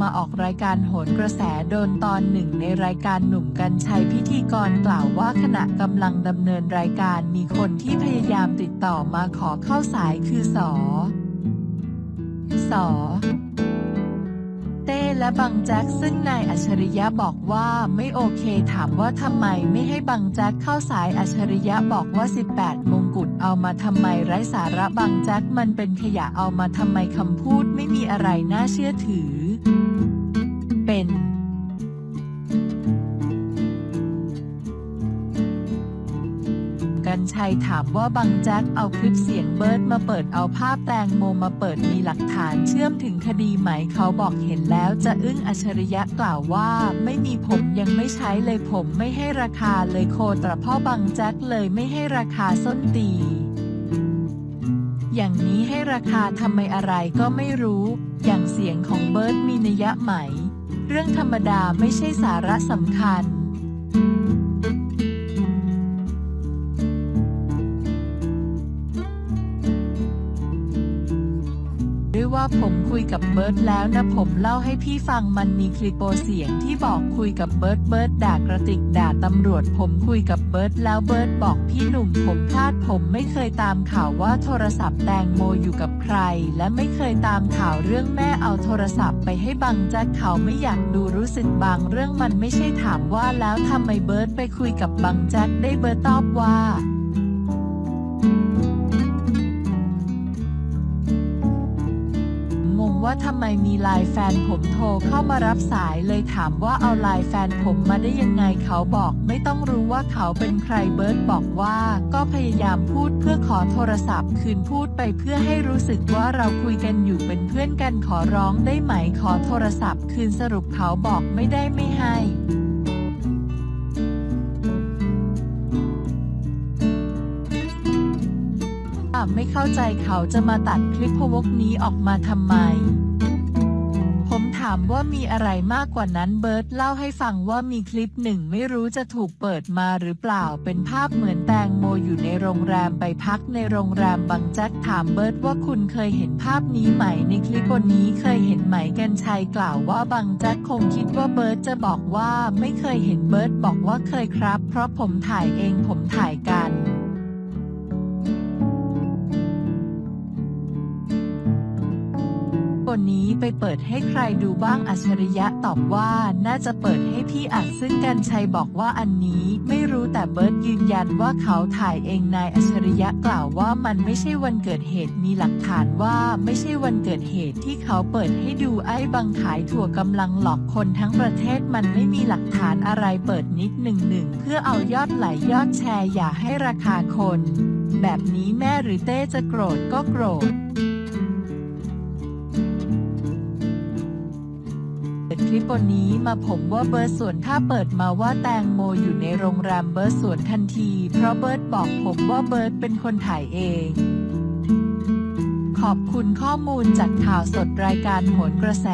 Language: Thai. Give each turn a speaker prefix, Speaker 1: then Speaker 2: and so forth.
Speaker 1: มาออกรายการโหนกระแสโดนตอนหนึ่งในรายการหนุ่มกัญชัยพิธีกรกล่าวว่าขณะกำลังดำเนินรายการมีคนที่พยายามติดต่อมาขอเข้าสายคือสอสอ และบังแจ็คซึ่งนายอัจฉริยะบอกว่าไม่โอเคถามว่าทำไมไม่ให้บังแจ็คเข้าสายอัจฉริยะบอกว่า 18 มงกุฎเอามาทำไมไร้สาระบังแจ็คมันเป็นขยะเอามาทำไมคำพูดไม่มีอะไรน่าเชื่อถือ เป็น ชัยถามว่าบังแจ็คเอาคลิปเสียงเบิร์ดมาเปิดเอาภาพแตงโมมาเปิดมีหลักฐานเชื่อมถึงคดีไหมเขาบอกเห็นแล้วจะอึ้งอัจฉริยะกล่าวว่า ไม่มีผมยังไม่ใช้เลยผมไม่ให้ราคาเลยโคตรพ่อบังแจ็คเลยไม่ให้ราคาส้นตี อย่างนี้ให้ราคาทำไมอะไรก็ไม่รู้ อย่างเสียงของเบิร์ดมีนัยยะไหม เรื่องธรรมดาไม่ใช่สาระสำคัญ ด้วยว่าผมคุยกับเบิร์ดแล้วนะผมเล่าให้พี่ฟังมันมีคลิปโปเสียงที่บอกคุยกับเบิร์ดเบิร์ดด่ากระติกด่าตำรวจ ผมคุยกับเบิร์ดแล้วเบิร์ดบอกพี่หนุ่มผมพลาดผมไม่เคยตามข่าวว่าโทรศัพท์แตงโมอยู่กับใคร และไม่เคยตามข่าวเรื่องแม่เอาโทรศัพท์ไปให้บังแจ็คเขาไม่อยากดูรู้สึกบางเรื่องมันไม่ใช่ถามว่าแล้วทำไมเบิร์ดไปคุยกับบังแจ็คได้เบิร์ดตอบว่า ว่าทำไมมีไลน์แฟนผมโทรเข้ามารับสายเลยถามว่าเอาไลน์แฟนผมมาได้ยังไงเขาบอก ไม่ต้องรู้ว่าเขาเป็นใครเบิร์ตบอกว่า ก็พยายามพูดเพื่อขอโทรศัพท์ คืนพูดไปเพื่อให้รู้สึกว่าเราคุยกันอยู่เป็นเพื่อนกันขอร้องได้ไหมขอโทรศัพท์ คืนสรุปเขาบอกไม่ได้ไม่ให้ ไม่เข้าใจเขาจะมาตัดคลิปพวกนี้ออกมาทำไม ผมถามว่ามีอะไรมากกว่านั้นเบิร์ตเล่าให้ฟังว่ามีคลิปหนึ่งไม่รู้จะถูกเปิดมาหรือเปล่าเป็นภาพเหมือนแตงโมอยู่ในโรงแรมไปพักในโรงแรมบางแจ็คถามเบิร์ตว่าคุณเคยเห็นภาพนี้ไหมในคลิปวันนี้เคยเห็นไหมกันชัยกล่าวว่าบางแจ็คคงคิดว่าเบิร์ตจะบอกว่าไม่เคยเห็นเบิร์ตบอกว่าเคยครับ เพราะผมถ่ายเองผมถ่ายกัน นี้ไปเปิดให้ใครดูบ้างอัจฉริยะตอบว่าน่าจะเปิดให้พี่อัดซึ่งกันชัยบอกว่าอันนี้ไม่รู้แต่เบิร์ตยืนยันว่าเขาถ่ายเองนายอัจฉริยะกล่าวว่ามันไม่ใช่วันเกิดเหตุมีหลักฐานว่าไม่ใช่วันเกิดเหตุที่เขาเปิดให้ดูไอ้บังขายถั่วกำลังหลอกคนทั้งประเทศมันไม่มีหลักฐานอะไรเปิดนิดหนึ่งหนึ่งเพื่อเอายอดไหลยอดแชร์อย่าให้ราคาคน แบบนี้แม่หรือเต้จะโกรธก็โกรธ เปิดคลิปวันนี้มาผมว่าเบิร์ดสวนถ้าเปิดมาว่าแตงโมอยู่ในโรงแรมเบิร์ดสวนทันที เพราะเบิร์ดบอกผมว่าเบิร์ดเป็นคนถ่ายเอง ขอบคุณข้อมูลจากข่าวสดรายการโหนกระแส